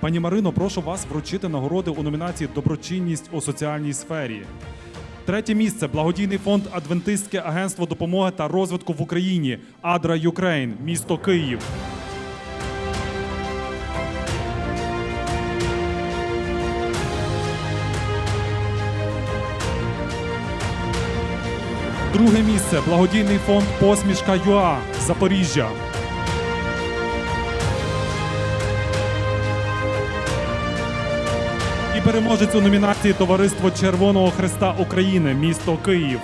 Пані Марино, прошу вас вручити нагороди у номінації Доброчинність у соціальній сфері. Третє місце благодійний фонд Адвентистське агентство допомоги та розвитку в Україні Адра Юкрейн, місто Київ. Друге місце благодійний фонд Посмішка ЮА Запоріжжя. І переможець у номінації Товариство Червоного Христа України, місто Київ.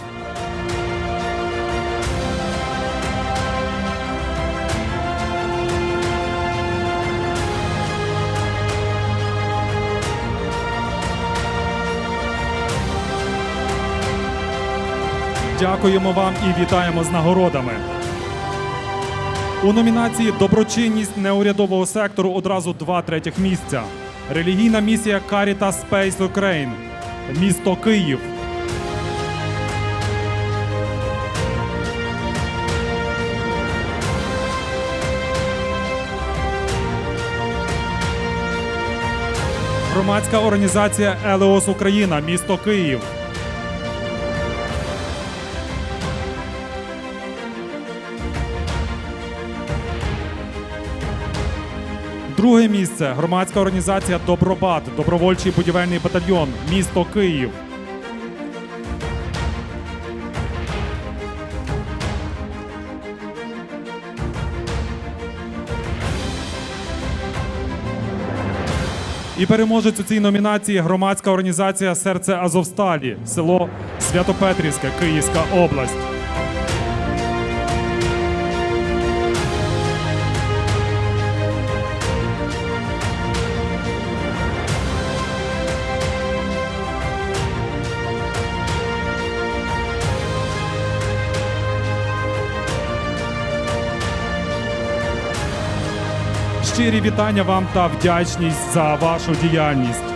Дякуємо вам і вітаємо з нагородами. У номінації Доброчинність неурядового сектору одразу два третіх місця. Релігійна місія Caritas Space Ukraine, місто Київ. Громадська організація Елеос Україна, місто Київ. Друге місце громадська організація Добробат, добровольчий будівельний батальйон, місто Київ. І переможець у цій номінації громадська організація Серце Азовсталі, село Святопетрівське, Київська область. Щирі вітання вам та вдячність за вашу діяльність.